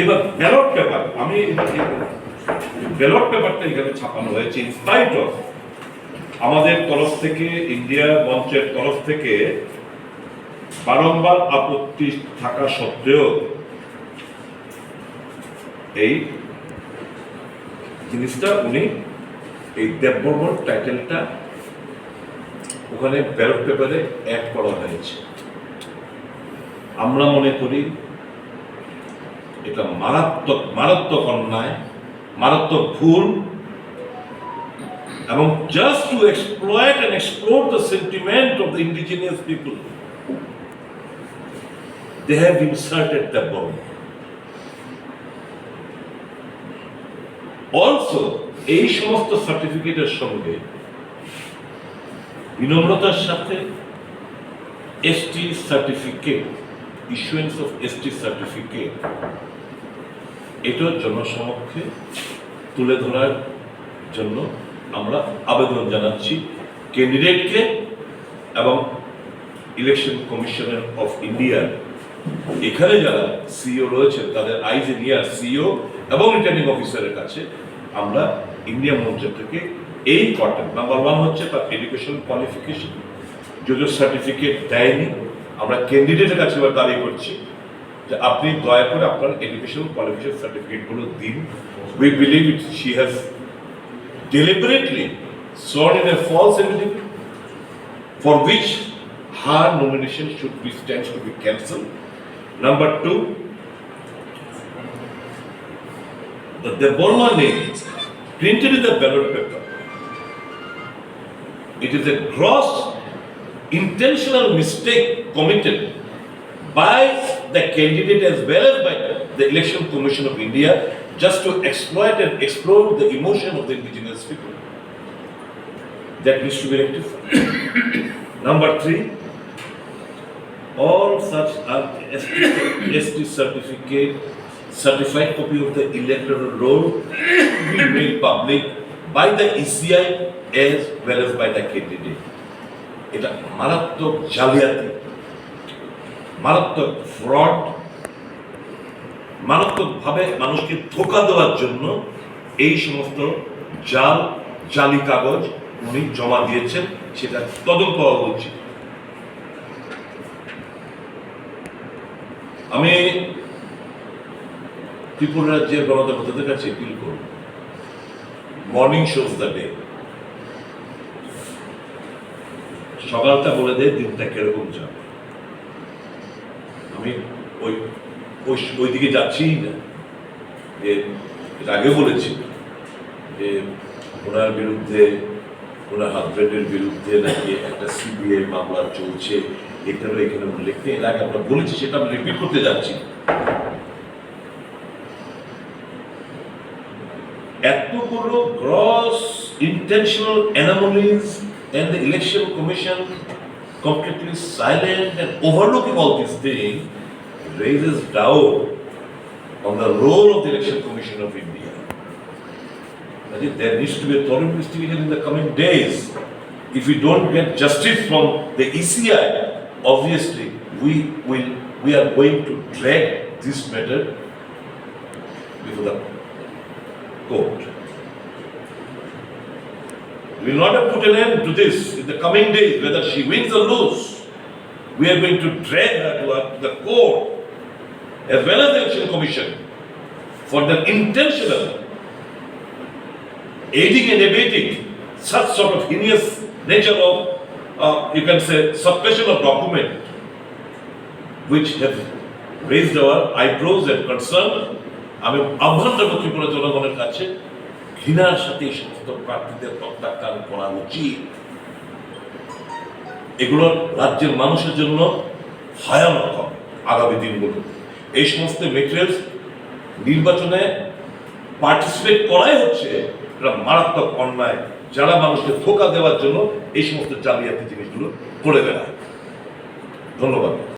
এবার ballot paper আমি ballot পেপারটা এখানে ছাপানো হয়েছে ইনস্পাইট অফ আমাদের তরফ থেকে ইন্ডিয়া মঞ্চের তরফ থেকে বারংবার আপত্তি থাকা সত্ত্বেও এই জিনিসটা উনি, এই দেববর্মন টাইটেলটা ওখানে ব্যালট পেপারে অ্যাড করা হয়েছে। আমরা মনে করি এটা মারাত্মক মারাত্মক অন্যায়, মারাত্মক ভুল, এবং just to exploit and explore the sentiment of the indigenous people they have inserted the bomb. Also এই সমস্ত সার্টিফিকেটের সঙ্গে বিনম্রতার সাথে ST certificate issuance of ST certificate এটা জনসমক্ষে তুলে ধরার জন্য আমরা আবেদন জানাচ্ছি ক্যান্ডিডেটকে এবং ইলেকশন কমিশনার অফ ইন্ডিয়ার এখানে যারা সিইও রয়েছেন, তাদের আইজ নিয়ার সিইও এবং রিটার্নিং অফিসারের কাছে আমরা ইন্ডিয়া মঞ্চ থেকে এই কটেন নাম্বার ওয়ান হচ্ছে তার এডুকেশন কোয়ালিফিকেশন। যদিও সার্টিফিকেট দেয়নি, আমরা ক্যান্ডিডেটের কাছে এবার দাবি করছি যে আপনি দয়া করে আপনার এডুকেশন কোয়ালিফিকেশন সার্টিফিকেটগুলো দিন we believe it she has deliberately sworn in a false affidavit for which her nomination should be stands to be cancelled. Number two, the Deborma name printed in the ballot paper. It is a gross intentional mistake committed by the candidate as well as by the Election Commission of India just to exploit and explore the emotion of the indigenous people. That needs to be rectified. Number three, all such are ST, ST certificate, certified copy of the electoral roll should be made public by the ECI as well as by the candidate. এটা মারাত্মক জালিয়াতি মারাত্মক fraud মারাত্মকভাবে মানুষকে ধোকা দেওয়ার জন্য এই সমস্ত জাল, জালি কাগজ উনি জমা দিয়েছেন, সেটা তদন্ত হওয়া উচিত। আমি ত্রিপুরা রাজ্যের গণতন্ত্রদের কাছে অ্যাপিল করব। মর্নিং শোজ দ্য ডে সকালটা বলে দেয় দিনটা কীরকম যাবে আমি ওই ওই ওই দিকে যাচ্ছিই না। যে আগে বলেছি যে ওনার বিরুদ্ধে, ওনার হাজব্যান্ডের বিরুদ্ধে নাকি একটা সিবিআই মামলা চলছে। এটারও এখানে উল্লেখ নেই এর আগে আমরা বলেছি, সেটা আমি রিপিট করতে যাচ্ছি। এতগুলো gross intentional anomalies the election commission completely silent and overlooking all these things raises doubt on the role of the election commission of India. I think there needs to be a thorough investigation in the coming days. If we don't get justice from the ECI, obviously we will we are going to drag this matter before the court. We will not have put an end to this in the coming days, whether she wins or lose. We are going to drag her to, our- to the court as well as the election commission for the intentional aiding and abetting such sort of heinous nature of, uh, you can say, suppression of document which have raised our eyebrows and concern. আমি আহ্বান জানাবো ত্রিপুরা জনগণের কাছে ঘৃণার সাথে সমস্ত প্রার্থীদের প্রত্যাখ্যান করা উচিত। এগুলো রাজ্যের মানুষের জন্য ভয়ানক আগামী দিনগুলো। এই সমস্ত মেটেরিয়ালস নির্বাচনে পার্টিসিপেট করাই হচ্ছে এটা মারাত্মক অন্যায়, যারা মানুষকে ধোকা দেওয়ার জন্য এই সমস্ত জালিয়াতি জিনিসগুলো করে বেড়ায়। ধন্যবাদ।